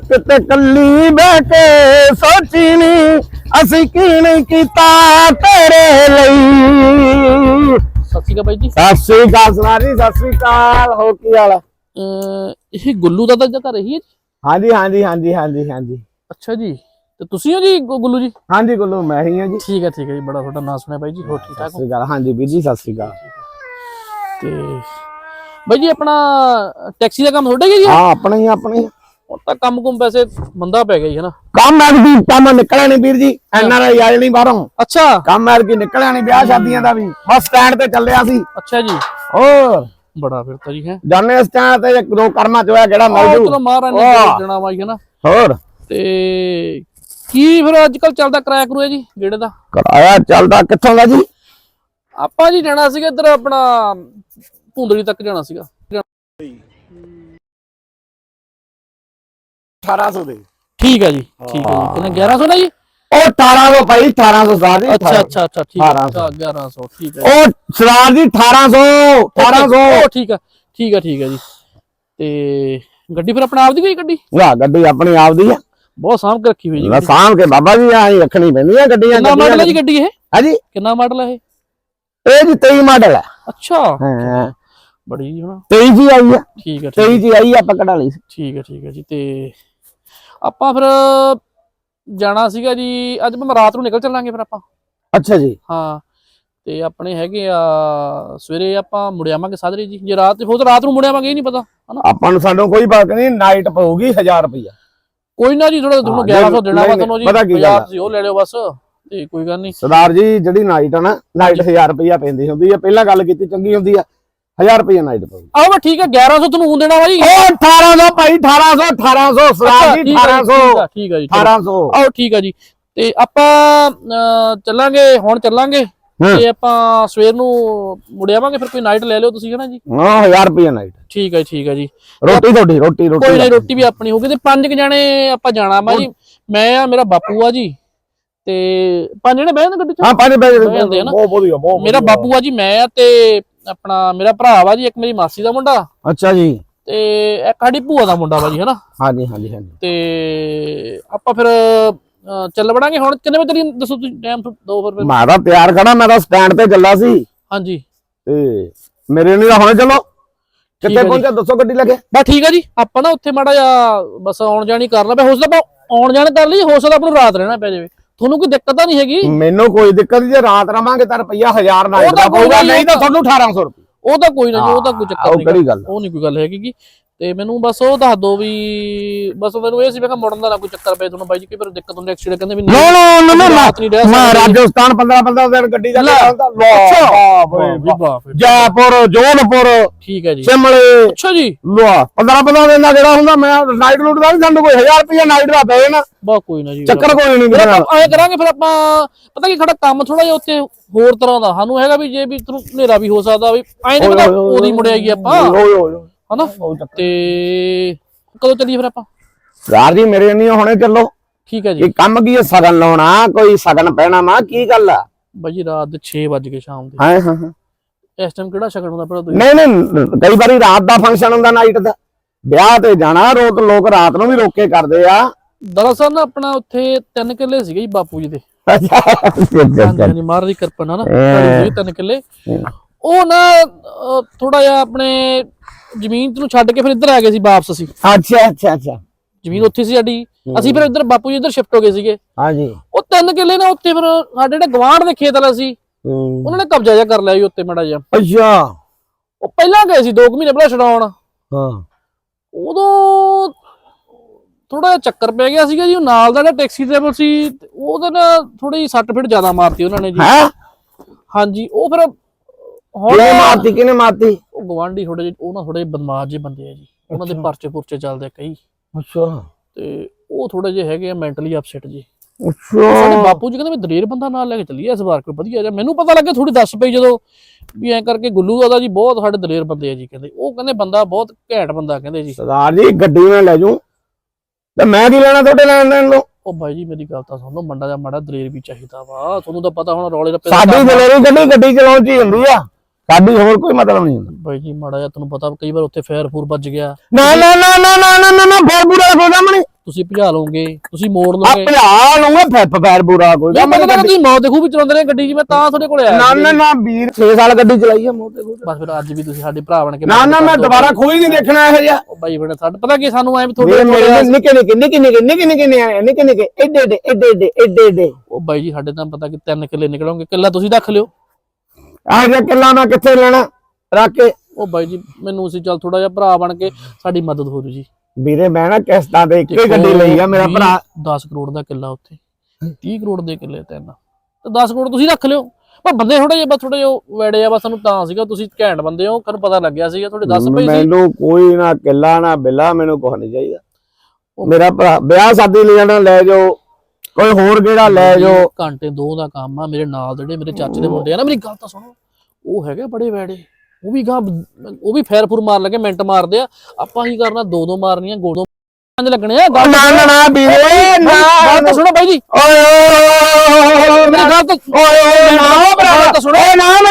ਕਿਤੇ ਕੱਲੀ ਬਹਿ ਕੇ ਸੋਚੀ ਨੀ ਅਸੀਂ ਕੀ ਨਹੀਂ ਕੀਤਾ ਤੇਰੇ ਲਈ। ਸਤਿ ਸ਼੍ਰੀ ਅਕਾਲ ਬਾਈ ਜੀ। ਸਤਿ ਸ੍ਰੀ ਅਕਾਲ ਸੁਨਾਰੀ ਸਤਿ ਸ੍ਰੀ ਅਕਾਲ ਹੋ ਕੀ ਹਾਲ ਆ? ਇਹ ਗੁੱਲੂ ਦਾ ਤਾਂ ਘਰ ਇਹੀ ਹੈ ਜੀ? ਹਾਂਜੀ ਹਾਂਜੀ ਹਾਂਜੀ ਹਾਂਜੀ ਹਾਂਜੀ। ਅੱਛਾ ਜੀ ਤੇ ਤੁਸੀਂ ਹੋ ਜੀ ਗੁ- ਗੁੱਲੂ ਜੀ? ਹਾਂਜੀ ਗੁੱਲੂ ਮੈਂ ਹੀ ਹਾਂ ਜੀ। ਠੀਕ ਹੈ ਠੀਕ ਹੈ ਜੀ ਬੜਾ ਤੁਹਾਡਾ ਨਾਮ ਸੁਣਿਆ ਬਾਈ ਜੀ ਹੋਰ ਠੀਕ ਸਤਿ ਠਾਕ ਹੋ? ਸ੍ਰੀ ਅਕਾਲ ਹਾਂਜੀ ਵੀਰ ਜੀ ਸਤਿ ਸ੍ਰੀ ਅਕਾਲ। ਤੇ ਬਾਈ ਜੀ ਆਪਣਾ ਟੈਕਸੀ ਦਾ ਕੰਮ ਤੁਹਾਡਾ ਹੀ ਹੈ ਜੀ? ਹਾਂ ਆਪਣਾ ਹੀ ਆਪਣਾ ਹੀ ਹੁਣ ਤਾਂ ਕੰਮ ਕੁਮ ਵੈਸੇ ਮੰਦਾ ਪੈ ਗਿਆ ਜੀ ਹਨਾ ਕੰਮ ਐਰ ਦੀ ਕੰਮ ਨਿਕਲਿਆ ਨਹੀਂ ਵੀਰ ਜੀ ਐਨਆਰਆਈ ਆਏ ਨਹੀਂ ਬਾਹਰੋਂ। ਅੱਛਾ। ਕੰਮ ਐਰ ਕੀ ਨਿਕਲਿਆ ਨਹੀਂ ਵਿਆਹ ਸ਼ਾਦੀਆਂ ਦਾ ਵੀ ਬਸ ਸਟੈਂਡ ਤੇ ਚੱਲਿਆ ਸੀ। ਅੱਛਾ ਜੀ। ਹੋਰ? ਬੜਾ ਫਿਰ ਤਾਂ ਜੀ ਹੈ। ਜਾਣੇ ਸਟੈਂਡ ਤੇ ਇੱਕ ਦੋ ਕਰਮਾਂ ਚ ਹੋਇਆ ਕਿਹੜਾ ਮਿਲ ਜੂ ਚਲੋ ਮਹਾਰਾਜ ਨੇ। ਜਣਾ ਵਾਈ ਹਨਾ ਹੋਰ? ਤੇ ਕੀ ਫਿਰ ਅੱਜ ਕੱਲ ਚੱਲਦਾ ਕਿਰਾਇਆ ਕਰੂਆ ਜੀ ਗੇੜੇ ਦਾ? ਕਰਾਇਆ ਚੱਲਦਾ ਕਿੱਥੋਂ ਦਾ ਜੀ? ਆਪਾਂ ਜੀ ਜਾਣਾ ਸੀਗਾ ਇੱਧਰ ਆਪਣਾ ਭੁੰਦੜੀ ਤੱਕ ਜਾਣਾ ਸੀਗਾ। 1800 ਦੇ। ਠੀਕ ਹੈ ਜੀ ਠੀਕ ਹੈ ਜੀ। ਕਿੰਨੇ 1100 ਨਾ ਜੀ ਉਹ 1800 ਭਾਈ 1800 ਸਰਦਾਰ ਜੀ ਅੱਛਾ ਅੱਛਾ ਅੱਛਾ ਠੀਕ ਹੈ 1800 ਅੱਛਾ, 1100 ਠੀਕ ਹੈ ਉਹ ਸਰਦਾਰ ਜੀ 1800 1800 ਉਹ ਠੀਕ ਹੈ ਠੀਕ ਹੈ ਠੀਕ ਹੈ ਜੀ। ਤੇ ਗੱਡੀ ਫਿਰ ਆਪਣਾ ਆਪਦੀ ਗਈ ਗੱਡੀ? ਵਾਹ ਗੱਡੀ ਆਪਣੀ ਆਪਦੀ ਆ। ਬਹੁਤ ਸਾਂਭ ਕੇ ਰੱਖੀ ਹੋਈ ਜੀ ਸਾਂਭ ਕੇ ਬਾਬਾ ਜੀ ਆਹੀ ਰੱਖਣੀ ਪੈਂਦੀ ਆ ਗੱਡੀਆਂ ਕਿੰਨਾ ਮਾਡਲ ਹੈ ਜੀ ਗੱਡੀ। ਇਹ? ਹਾਂਜੀ। ਕਿੰਨਾ ਮਾਡਲ ਹੈ ਇਹ? ਇਹ ਜੀ 23 ਮਾਡਲ ਹੈ ਅੱਛਾ। ਹਾਂ। ਬੜੀ ਹਨਾ 23 ਜੀ ਆਈ ਆ। ਠੀਕ ਹੈ ਠੀਕ 23 ਜੀ ਆਈ ਆਪਾਂ ਕਢਾ ਲਈ ਠੀਕ ਹੈ ਠੀਕ ਹੈ ਜੀ। ਤੇ ਆਪਾਂ ਫਿਰ ਜਾਣਾ ਸੀਗਾ ਜੀ ਅੱਜ ਮੈਂ ਰਾਤ ਨੂੰ ਨਿਕਲ ਚੱਲਾਂਗੇ ਫਿਰ ਆਪਾਂ। ਅੱਛਾ ਜੀ। ਹਾਂ ਤੇ ਆਪਣੇ ਹੈਗੇ ਆ ਸਵੇਰੇ ਆਪਾਂ ਮੁੜ ਆਵਾਂਗੇ ਸਾਜਰੇ ਜੀ। ਜੇ ਰਾਤ ਹੋ ਤਾਂ ਰਾਤ ਨੂੰ ਮੁੜ ਆਵਾਂਗੇ ਇਹ ਨਹੀਂ ਪਤਾ ਹਨਾ? ਆਪਾਂ ਨੂੰ ਸਾਨੂੰ ਕੋਈ ਬਾਤ ਨਹੀਂ ਨਾਈਟ ਪਊਗੀ 1000 ਰੁਪਇਆ ਕੋਈ ਨਾ ਜੀ ਥੋੜਾ ਤੁਹਾਨੂੰ ਹਾਂ, 1100 ਦੇਣਾ ਵਾ ਤੁਹਾਨੂੰ ਜੀ ਪਤਾ ਕੀ ਗੱਲ ਬਾਜ਼ਾਰ ਆ? ਤੁਸੀਂ ਉਹ ਲੈ ਲਿਓ ਬਸ ਤੇ ਕੋਈ ਗੱਲ ਨਹੀਂ। ਸਰਦਾਰ ਜੀ ਜਿਹੜੀ ਨਾਈਟ ਆ ਨਾ ਨਾਈਟ 1000 ਰੁਪਇਆ ਪੈਂਦੀ ਹੁੰਦੀ ਆ। ਪਹਿਲਾਂ ਗੱਲ ਕੀਤੀ ਚੰਗੀ ਹੁੰਦੀ ਆ। 1000 ਰੁਪਇਆ ਨਾਈਟ ਪਊਗੀ ਆਹ ਵਾ ਠੀਕ ਹੈ 1100 ਤੁਹਾਨੂੰ ਹੁਣ ਦੇਣਾ ਵਾ ਜੀ ਉਹ 1800 ਭਾਈ 1800 1800 ਸਰਦਾਰ ਜੀ ਠੀਕ ਹੈ 1800 ਠੀਕ ਹੈ ਜੀ ਚਲੋ। 1800 ਆਓ ਠੀਕ ਹੈ ਜੀ। ਤੇ ਆਪਾਂ ਚੱਲਾਂਗੇ ਹੁਣ ਚੱਲਾਂਗੇ। ਤੇ ਆਪਾਂ ਸਵੇਰ ਨੂੰ ਮੁੜ ਆਵਾਂਗੇ ਫਿਰ ਕੋਈ ਨਾਈਟ ਲੈ ਲਿਓ ਤੁਸੀਂ ਹਨਾ ਜੀ? ਹਾਂ 1000 ਰੁਪਇਆ ਨਾਈਟ ਠੀਕ ਹੈ ਠੀਕ ਹੈ ਜੀ। ਰੋਟੀ ਤੁਹਾਡੀ ਰੋਟੀ ਕੋਈ ਰੋਟੀ ਨਹੀਂ ਰੋਟੀ ਵੀ ਆਪਣੀ ਹੋਊਗੀ ਤੇ ਪੰਜ ਕੁ ਜਣੇ ਆਪਾਂ ਜਾਣਾ। ਵਾ ਜੀ ਮੈਂ ਆ ਮੇਰਾ ਬਾਪੂ ਆ ਜੀ। ਤੇ ਪੰਜ ਜਣੇ ਬਹਿ ਜਾਂਦੇ ਗੱਡੀ 'ਚ? ਹਾਂ ਪੰਜ ਪੈਸੇ ਬਹਿ ਜਾਂਦੇ ਆ ਨਾ। ਬਹੁਤ ਵਧੀਆ ਬਹੁਤ ਮੇਰਾ ਵਧੀਆ। ਬਾਪੂ ਆ ਜੀ ਮੈਂ ਆ ਤੇ ਆਪਣਾ ਮੇਰਾ ਭਰਾ ਵਾ ਜੀ ਇੱਕ ਮੇਰੀ ਮਾਸੀ ਦਾ ਮੁੰਡਾ। ਅੱਛਾ ਜੀ। ਤੇ ਇੱਕ ਸਾਡੀ ਭੂਆ ਦਾ ਮੁੰਡਾ ਵਾ ਜੀ ਹਨਾ? ਹਾਂਜੀ ਹਾਂਜੀ ਹਾਂਜੀ। ਤੇ ਆਪਾਂ ਫਿਰ ਅਹ, ਚੱਲ ਵੜਾਂਗੇ ਹੁਣ। ਕਿੰਨੇ ਵਜੇ ਤੱਕ ਦੱਸੋ ਤੁਸੀਂ ਟਾਈਮ ਦੋ ਫਿਰ ਮੈਂ ਤਾਂ ਤਿਆਰ ਖੜਾ ਮੈਂ ਤਾਂ ਸਟੈਂਡ ਤੇ ਚੱਲਾ ਸੀ। ਹਾਂਜੀ। ਤੇ ਮੇਰੇ ਨਹੀਂ ਹੁਣੇ ਚਲੋ। ਠੀਕ ਕਿੱਥੇ ਜੀ। ਪਹੁੰਚਿਆ? ਦੱਸੋ ਗੱਡੀ ਲੱਗੇ ਬਸ ਠੀਕ ਆ ਜੀ। ਆਪਾਂ ਨਾ ਉੱਥੇ ਮਾੜਾ ਜਿਹਾ ਬਸ ਆਉਣ ਜਾਣੀ ਕਰਨਾ ਪਿਆ ਹੋ ਸਕਦਾ ਆਪਾਂ ਆਉਣ ਜਾਣ ਕਰ ਲਈ ਹੋ ਸਕਦਾ ਆਪਾਂ ਨੂੰ ਰਾਤ ਰਹਿਣਾ ਪੈ ਜਾਵੇ। ਤੁਹਾਨੂੰ ਕੋਈ ਦਿੱਕਤ ਤਾਂ ਨਹੀਂ ਹੈਗੀ? ਮੈਨੂੰ ਕੋਈ ਦਿੱਕਤ ਨਹੀਂ ਜੇ ਰਾਤ ਰਵਾਂਗੇ ਤਾਂ ਰੁਪਈਆ 1000 ਨਾਲ ਉਹ ਤਾਂ ਕੋਈ ਨਹੀਂ, ਤਾਂ ਤੁਹਾਨੂੰ 1800 ਰੁਪਏ ਉਹ ਤਾਂ ਕੋਈ ਨਾ ਉਹ ਤਾਂ ਕੋਈ ਚੱਕਰ ਨਹੀਂ ਉਹ ਨਹੀਂ ਕੋਈ ਗੱਲ ਹੈਗੀ ਗੀ। ਤੇ ਮੈਨੂੰ ਬਸ ਉਹ ਦੱਸ ਦੋ ਵੀ ਬਸ ਮੈਨੂੰ ਇਹ ਸੀ ਮੈਂ ਕਿਹਾ ਮੁੜਨ ਦਾ ਨਾ ਕੋਈ ਚੱਕਰ ਪਏ ਤੁਹਾਨੂੰ ਬਾਈ ਜੀ ਕੋਈ ਫਿਰ ਦਿੱਕਤ ਹੁੰਦੀ ਐਕਸੀਡੈਂਟ ਕਹਿੰਦੇ ਵੀ ਨੋ ਨੋ ਨੋ ਰਹਿ ਮੈਂ। ਰਾਜਸਥਾਨ 15 15 ਦਿਨ ਗੱਡੀ ਦਾ ਲੈ। ਵਾਹ ਫਿਰ। ਜੈਪੁਰ ਜੋਧਪੁਰ ਠੀਕ ਹੈ ਜੀ। ਸ਼ਿਮਲੇ। ਅੱਛਾ ਜੀ। ਲਵਾ 15 15 ਦਿਨ ਦਾ ਜਿਹੜਾ ਹੁੰਦਾ ਮੈਂ ਨਾਈਟ ਲੂਟ ਦਾ ਵੀ ਸਾਨੂੰ ਕੋਈ 1000 ਰੁਪਇਆ ਨਾਈਟ ਦਾ ਪਏ ਨਾ ਬਾ ਕੋਈ ਨਾ ਜੀ ਚੱਕਰ ਕੋਈ ਨਹੀਂ ਮੇਰੇ ਐਂ ਕਰਾਂਗੇ ਫਿਰ ਆਪਾਂ ਪਤਾ ਕੀ ਖੜਾ ਕੰਮ ਥੋੜਾ ਜਿਹਾ ਉੱਥੇ ਹੋਰ ਤਰ੍ਹਾਂ ਦਾ। ਸਾਨੂੰ ਹੈਗਾ ਵੀ ਜੇ ਵੀ ਤੁਹਾਨੂੰ ਹਨੇਰਾ ਵੀ ਹੋ ਸਕਦਾ ਵੀ ਐਂ ਨਹੀਂ ਪਤਾ ਉਹਦੀ ਮੁੜ ਆਈਏ ਆਪਾਂ। ਓਏ ਓਏ ਓਏ। ਹਨਾ? ਤੇ ਕਦੋਂ ਚੱਲੀਏ ਫਿਰ ਆਪਾਂ? ਯਾਰ ਜੀ ਮੇਰੇ ਨਹੀਂ ਹੁਣੇ ਚੱਲੋ। ਠੀਕ ਹੈ ਜੀ। ਇਹ ਕੰਮ ਕੀ ਹੈ? ਸਗਨ ਲਾਉਣਾ ਕੋਈ ਸਗਨ ਪਹਿਣਾ ਮਾ ਕੀ ਗੱਲ ਆ? ਬਾਈ ਜੀ ਰਾਤ ਦੇ 6 ਵਜ ਸ਼ਾਮ ਦੇ। ਹਾਂ ਹਾਂ ਹਾਂ। ਇਸ ਟਾਈਮ ਕਿਹੜਾ ਸ਼ਗਨ ਹੁੰਦਾ ਪਹਿਲਾਂ ਤੁਸੀਂ? ਨਹੀਂ ਨਹੀਂ ਕਈ ਵਾਰੀ ਰਾਤ ਦਾ ਫੰਕਸ਼ਨ ਹੁੰਦਾ ਨਾਈਟ ਦਾ। ਵਿਆਹ ਤੇ ਜਾਣਾ ਰੋਕ ਲੋਕ ਰਾਤ ਨੂੰ ਵੀ ਰੋਕੇ ਕਰਦੇ ਆ। ਦਰਅਸਲ ਨਾ ਆਪਣਾ ਉੱਥੇ ਤਿੰਨ ਕਿੱਲੇ ਸੀਗੇ ਜੀ ਬਾਪੂ ਜੀ ਦੇ। ਅੱਛਾ ਹਾਂਜੀ ਮਾਰ ਦੀ ਕਿਰਪਾ ਨਾਲ ਨਾ ਤਿੰਨ ਕਿੱਲੇ। ਉਹ ਨਾ ਥੋੜਾ ਜਿਹਾ ਆਪਣੇ ਜ਼ਮੀਨ ਨੂੰ ਛੱਡ ਕੇ ਫਿਰ ਇੱਧਰ ਆ ਗਏ ਸੀ ਵਾਪਸ ਅਸੀਂ। ਅੱਛਾ ਅੱਛਾ ਅੱਛਾ। ਜ਼ਮੀਨ ਉੱਥੇ ਸੀ ਸਾਡੀ। ਅਸੀਂ ਫਿਰ ਇੱਧਰ ਬਾਪੂ ਜੀ ਇੱਧਰ ਸ਼ਿਫਟ ਹੋ ਗਏ ਸੀਗੇ। ਹਾਂਜੀ। ਉਹ ਤਿੰਨ ਕਿੱਲੇ ਨਾ ਉੱਥੇ ਫਿਰ ਸਾਡੇ ਜਿਹੜੇ ਗਵਾਂਢ ਦੇ ਖੇਤ ਵਾਲਾ ਸੀ। ਉਹਨਾਂ ਨੇ ਕਬਜ਼ਾ ਜਿਹਾ ਕਰ ਲਿਆ ਜੀ ਉੱਤੇ ਮੜਾ ਜਿਹਾ। ਅੱਛਾ। ਉਹ ਪਹਿਲਾਂ ਗਏ ਸੀ 2 ਮਹੀਨੇ ਪਹਿਲਾਂ ਛਡਾਉਣ। ਹਾਂ। ਉਦੋਂ ਥੋੜਾ ਜਿਹਾ ਚੱਕਰ ਪੈ ਗਿਆ ਸੀਗਾ ਜੀ ਉਹ ਨਾਲ ਦਾ ਜਿਹੜਾ ਟੈਕਸੀ ਡਰਾਈਵਰ ਸੀ ਉਹਦੇ ਨਾਲ ਥੋੜੀ ਸੱਟ ਫਿਟ ਜ਼ਿਆਦਾ ਮਾਰਤੀ ਉਹਨਾਂ ਨੇ ਜੀ। ਹੈ? ਹਾਂਜੀ ਉਹ ਫਿਰ ਹੁਣ ਕਿਹਨੇ ਮਾਰਤੀ ਕਿਹਨੇ ਮਾਰਤੀ? ਉਹ ਗਵਾਂਢੀ ਥੋੜੇ ਜਿਹੇ ਉਹ ਨਾ ਥੋੜੇ ਬਦਮਾਸ਼ ਜਿਹੇ ਬੰਦੇ ਆ ਜੀ। ਉਹਨਾਂ ਦੇ। ਪਰਚੇ ਪੁਰਚੇ ਚੱਲਦੇ ਆ ਕਈ। ਅੱਛਾ। ਤੇ ਉਹ ਥੋੜੇ ਜਿਹੇ ਹੈਗੇ ਆ ਮੈਂਟਲੀ ਅਪਸੈਟ ਜੀ। ਅੱਛਾ। ਸਾਡੇ ਬਾਪੂ ਜੀ ਕਹਿੰਦੇ ਵੀ ਦਲੇਰ ਬੰਦਾ ਨਾਲ ਲੈ ਕੇ ਚੱਲੀਏ ਇਸ ਵਾਰ ਕੋਈ ਵਧੀਆ ਜਿਹਾ। ਮੈਨੂੰ ਪਤਾ ਲੱਗਿਆ ਥੋੜੀ ਦੱਸ ਪਈ ਜਦੋਂ ਵੀ ਐਂ ਕਰਕੇ ਗੁੱਲੂ ਦਾਦਾ ਜੀ ਬਹੁਤ ਸਾਡੇ ਦਲੇਰ ਬੰਦੇ ਆ ਜੀ ਕਹਿੰਦੇ। ਉਹ ਕਹਿੰਦੇ ਬੰਦਾ ਬਹੁਤ ਘੈਂਟ ਬੰਦਾ ਕਹਿੰਦੇ ਜੀ। ਸਰਦਾਰ ਜੀ ਗੱਡੀ ਮੈਂ ਲੈ ਜੂ ਤੇ ਮੈਂ ਕੀ ਲੈਣਾ ਤੁਹਾਡੇ ਲੈਣ ਦੇਣ ਨੂੰ ਉਹ ਬਾਈ ਜੀ ਮੇਰੀ ਗੱਲ ਤਾਂ ਸੁਣ ਲਓ ਮੰਡਾ ਦਾ ਮਾੜਾ ਦਲੇਰ ਵੀ ਚਾਹੀਦਾ ਵਾ। ਤੁਹਾਨੂੰ ਤਾਂ ਪਤਾ ਹੁਣ ਰੌਲੇ ਰੱਪੇ ਸਾਡੀ। ਦਲੇਰੀ ਗੱਡੀ ਗੱਡੀ ਚਲਾਉਣ ਦੀ ਹੁੰਦੀ ਆ। ਸਾਡੀ ਹੋਰ ਕੋਈ ਮਤਲਬ ਨਹੀਂ ਹੁੰਦਾ। ਬਾਈ ਜੀ ਮਾੜਾ ਜਿਹਾ ਤੁਹਾਨੂੰ ਪਤਾ ਕਈ ਵਾਰ ਉੱਥੇ ਫੇਰ ਫੂਰ ਵੱਜ ਗਿਆ। ਨਾ ਨਾ ਨਾ ਨਾ ਨਾ ਨਾ ਨਾ ਨਾ ਫੇਰ ਬੁਰਾ ਹੋ ਸਾਹਮਣੇ ਤੁਸੀਂ ਭਜਾ ਲਓਗੇ ਤੁਸੀਂ ਮੋੜ ਆ ਲਓਗੇ ਭਜਾ ਲੂੰਗਾ ਫਿੱਪ ਪੈਰ ਬੁਰਾ ਕੋਈ ਮੈਂ ਤੁਸੀਂ ਮੌਤ ਦੇਖੂ ਵੀ ਚਲਾਉਂਦੇ ਨੇ ਗੱਡੀ ਜੀ ਮੈਂ ਤਾਂ ਤੁਹਾਡੇ ਕੋਲੇ ਆਇਆ ਨਾ। ਨਾ ਨਾ ਵੀਰ 6 ਸਾਲ ਗੱਡੀ ਚਲਾਈ ਆ ਮੋਤੇ ਬਸ ਫਿਰ ਅੱਜ ਵੀ ਤੁਸੀਂ ਸਾਡੇ ਭਰਾ ਬਣ ਕੇ ਨਾ ਨਾ ਮੈਂ। ਦੁਬਾਰਾ ਖੋਈ ਨਹੀਂ ਦੇਖਣਾ ਇਹ ਜਿਹਾ। ਉਹ ਬਾਈ ਬੜਾ ਸਾਡੇ ਪਤਾ ਕੀ ਸਾਨੂੰ ਐ ਮੇਰੇ ਤੁਹਾਡੇ ਮੇਰੇ ਨਿੱਕੇ ਨਿੱਕੇ ਨਿੱਕੇ ਨਿੱਕੇ ਨਿੱਕੇ ਨਿੱਕੇ ਨਿੱਕੇ ਨਿੱਕੇ ਨਿੱਕੇ ਏਡੇ ਏਡੇ ਏਡੇ ਏਡੇ ਏਡੇ। ਏਡੇ ਉਹ ਬਾਈ ਜੀ ਸਾਡੇ ਤਾਂ ਪਤਾ ਕਿ ਤਿੰਨ ਕਿੱਲੇ ਨਿਕਲੋਗੇ ਕਿੱਲਾ ਤੁਸੀਂ ਰੱਖ ਲਿਓ। ਆਹ ਜਿਹਾ ਕਿੱਲਾ ਮੈਂ ਕਿੱਥੇ ਲੈਣਾ? ਰੱਖ ਕੇ। ਉਹ ਬਾਈ ਜੀ ਮੈਨੂੰ ਅਸੀਂ ਚੱਲ ਥੋੜਾ ਜਿਹਾ ਭਰਾ ਬਣ ਕੇ ਸਾਡੀ ਮਦਦ ਹੋ ਜੂ ਜੀ। ਵੀਰੇ ਮੈਂ ਨਾ ਕਿਸ਼ਤਾਂ ਤੇ ਇੱਕੋ ਗੱਡੀ ਲਈ ਆ ਮੇਰਾ ਭਰਾ। 10 ਕਰੋੜ ਦਾ ਕਿੱਲਾ ਉੱਥੇ। 30 ਕਰੋੜ ਦੇ ਕਿੱਲੇ ਤਿੰਨ ਤੇ 10 ਕਰੋੜ ਤੁਸੀਂ ਰੱਖ ਲਿਓ। ਪਰ ਬੰਦੇ ਥੋੜੇ ਜਿਹਾ ਬਸ ਥੋੜੇ ਜਿਹਾ ਵੈੜੇ ਆ ਬਸ ਸਾਨੂੰ ਤਾਂ ਸੀਗਾ ਤੁਸੀਂ ਘੈਂਟ ਬੰਦੇ ਹੋ ਤੁਹਾਨੂੰ ਪਤਾ ਲੱਗਿਆ ਸੀਗਾ ਤੁਹਾਡੇ 10 ਪਈ ਸੀ। ਮੈਨੂੰ ਕੋਈ ਨਾ ਕਿੱਲਾ ਨਾ ਬਿੱਲਾ ਮੈਨੂੰ ਕੁਝ ਨਹੀਂ ਚਾਹੀਦਾ। ਮੇਰਾ ਭਰਾ ਵਿਆਹ ਸ਼ਾਦੀ ਲੈ ਜਾਣਾ ਲੈ ਜਾਓ। ਕੋਈ ਹੋਰ ਕਿਹੜਾ ਲੈ ਜਾਓ। ਘੰਟੇ ਦੋ ਦਾ ਕੰਮ ਆ ਮੇਰੇ ਨਾਲ ਜਿਹੜੇ ਮੇਰੇ ਚਾਚੇ ਦੇ ਮੁੰਡੇ ਆ ਨਾ ਮੇਰੀ ਗੱਲ ਤਾਂ ਸੁਣੋ। ਉਹ ਹੈਗੇ ਬੜੇ ਵੈੜੇ ਉਹ ਵੀ ਗਾਂ ਉਹ ਵੀ ਫੈਰ ਫੁਰ ਮਾਰ ਲੱਗੇ ਮਿੰਟ ਮਾਰਦੇ ਆ ਆਪਾਂ ਕੀ ਕਰਨਾ ਦੋ ਦੋ ਮਾਰਨੀਆਂ ਗੋਦੋਂ ਪੰਜ ਲੱਗਣੇ ਆ ਗੱਲ ਨਾ ਨਾ ਨਾ ਵੀਰੇ ਨਾ ਗੱਲ ਤਾਂ ਸੁਣੋ ਬਾਈ ਜੀ ਓਏ ਓਏ ਮੇਰੀ ਗੱਲ ਤਾਂ ਓਏ ਓਏ ਨਾ ਗੱਲ ਤਾਂ ਸੁਣੋ ਨਾ ਨਾ